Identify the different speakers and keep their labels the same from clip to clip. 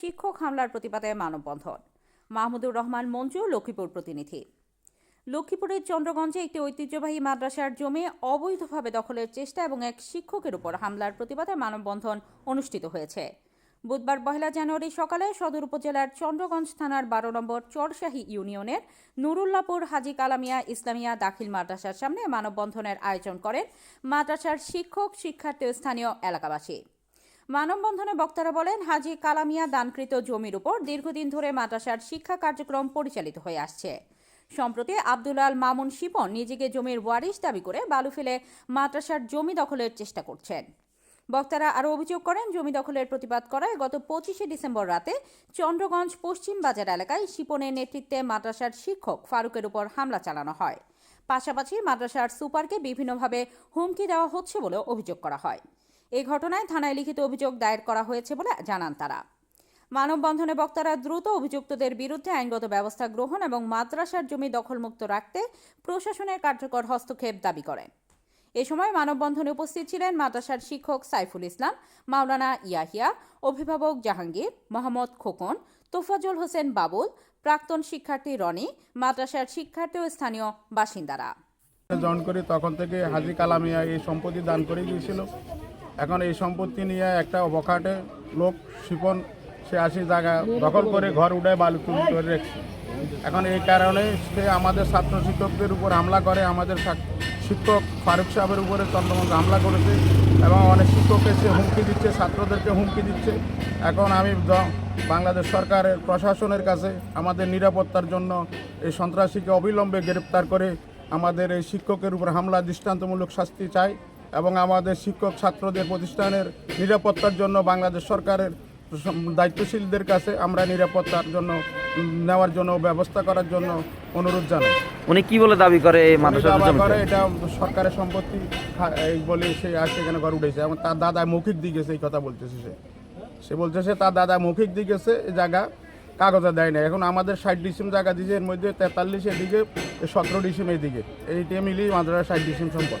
Speaker 1: শিক্ষক হামলার প্রতিবাদে মানববন্ধন। মাহমুদুর রহমান মঞ্জু, লক্ষ্মীপুর প্রতিনিধি। লক্ষ্মীপুরের চন্দ্রগঞ্জে একটি ঐতিহ্যবাহী মাদ্রাসার জমি অবৈধভাবে দখলের চেষ্টা এবং এক শিক্ষকের উপর হামলার প্রতিবাদে মানববন্ধন অনুষ্ঠিত হয়েছে। বুধবার পহেলা জানুয়ারি সকালে সদর উপজেলার চন্দ্রগঞ্জ থানার বারো নম্বর চরশাহী ইউনিয়নের নুরুল্লাপুর হাজি কালামিয়া ইসলামিয়া দাখিল মাদ্রাসার সামনে মানববন্ধনের আয়োজন করেন মাদ্রাসার শিক্ষক, শিক্ষার্থী স্থানীয় এলাকাবাসী। মানববন্ধনে বক্তারা বলেন, হাজি কালামিয়া দানকৃত জমির উপর দীর্ঘদিন ধরে মাদ্রাসার শিক্ষা কার্যক্রম পরিচালিত হয়ে আসছে। সম্প্রতি আল মামুন শিপন নিজেকে জমির ওয়ারিশ দাবি করে বালু ফেলে মাদ্রাসার জমি দখলের চেষ্টা করছেন। বক্তারা আরও অভিযোগ করেন, জমি দখলের প্রতিবাদ করায় গত পঁচিশে ডিসেম্বর রাতে চন্দ্রগঞ্জ পশ্চিম বাজার এলাকায় শিপনের নেতৃত্বে মাদ্রাসার শিক্ষক ফারুকের উপর হামলা চালানো হয়। পাশাপাশি মাদ্রাসার সুপারকে বিভিন্নভাবে হুমকি দেওয়া হচ্ছে বলেও অভিযোগ করা হয়। এই ঘটনায় থানায় লিখিত অভিযোগ দায়ের করা হয়েছে বলে জানান তারা। মানববন্ধনে বক্তারা দ্রুত অভিযুক্তদের বিরুদ্ধে আইনগত ব্যবস্থা গ্রহণ এবং মাদ্রাসার জমি দখলমুক্ত রাখতে প্রশাসনের কার্যকর হস্তক্ষেপ দাবি করেন। এ সময় মানববন্ধনে উপস্থিত ছিলেন মাদ্রাসার শিক্ষক সাইফুল ইসলাম, মাওলানা ইয়াহিয়া, অভিভাবক জাহাঙ্গীর, মোহাম্মদ খোকন, তোফাজুল হোসেন বাবুল, প্রাক্তন শিক্ষার্থী রনি, মাদ্রাসার শিক্ষার্থী ও স্থানীয় বাসিন্দারা।
Speaker 2: জয়েন করি তখন থেকে হাজি কালামিয়া এই সম্পত্তি দান করে গিয়েছিল এখন এই সম্পত্তি নিয়ে একটা অবকাটে লোক শিপন, সে আসি জায়গা দখল করে ঘর উঠে বালু তুলি করে রেখেছে। এখন এই কারণে সে আমাদের ছাত্র শিক্ষকদের উপর হামলা করে, আমাদের শিক্ষক ফারুক সাহেবের উপরে চন্দ্রমন্ত্র হামলা করেছে এবং অনেক শিক্ষককে সে হুমকি দিচ্ছে, ছাত্রদেরকে হুমকি দিচ্ছে। এখন আমি বাংলাদেশ সরকারের প্রশাসনের কাছে আমাদের নিরাপত্তার জন্য এই সন্ত্রাসীকে অবিলম্বে গ্রেপ্তার করে আমাদের এই শিক্ষকের উপর হামলা, দৃষ্টান্তমূলক শাস্তি চাই। এবং আমাদের শিক্ষক ছাত্রদের প্রতিষ্ঠানের নিরাপত্তার জন্য বাংলাদেশ সরকারের দায়িত্বশীলদের কাছে আমরা নিরাপত্তার জন্য নেওয়ার জন্য ব্যবস্থা করার জন্য অনুরোধ জানাই।
Speaker 3: উনি কি বলে দাবি করে এই
Speaker 2: দাবা এটা সরকারের সম্পত্তি বলে সে আর সেখানে ঘর উঠেছে এবং তার দাদা মৌখিক দিয়ে গেছে এই কথা বলতেছে সে। সে বলতেছে তার দাদা মৌখিক দিয়ে গেছে জায়গা কাগজে দেয় না এখন আমাদের ষাট ডিসিম জায়গা দিয়েছে এর মধ্যে তেতাল্লিশের দিকে সতেরো ডিসিম এই দিকে এইটা মিলিয়ে মাদ্রাসা ষাট ডিসিম সম্পদ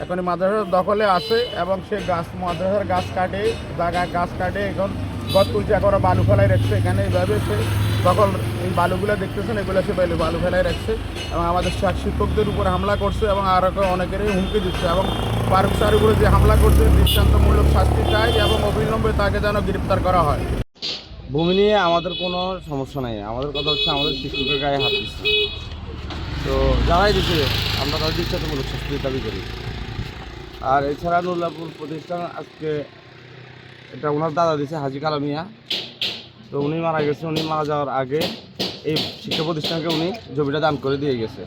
Speaker 2: এখন মাদ্রাসার দখলে আছে এবং সে গাছ, মাদ্রাসার গাছ কাটে জায়গা গাছ কাটে। এখন গত তুলছে এখন বালু ফেলাই রাখছে, এখানে এইভাবে সে দখল এই বালুগুলো দেখতেছেন, এগুলো সে বালু বালু ফেলাই রাখছে। এবং আমাদের শিক- শিক্ষকদের উপর হামলা করছে এবং আর অনেকেরই হুমকি দিচ্ছে। এবং ফারুক স্যার উপরে যে হামলা করছে, দৃষ্টান্তমূলক শাস্তি চাই এবং অবিলম্বে তাকে যেন গ্রেপ্তার করা হয়।
Speaker 4: ভূমি নিয়ে আমাদের কোনো সমস্যা নাই। আমাদের কথা হচ্ছে আমাদের শিক্ষকের গায়ে হাত দিচ্ছে। তো যারাই দিচ্ছে আমরা তাদের দৃষ্টান্তমূলক শাস্তির দাবি করি। আর এছাড়া নুল্লাপুর প্রতিষ্ঠান আজকে এটা ওনার দাদা দিছে, হাজি কালামিয়া। তো উনি মারা গেছে, উনি মারা যাওয়ার আগে এই শিক্ষা প্রতিষ্ঠানকে উনি জমিটা দান করে দিয়ে গেছে।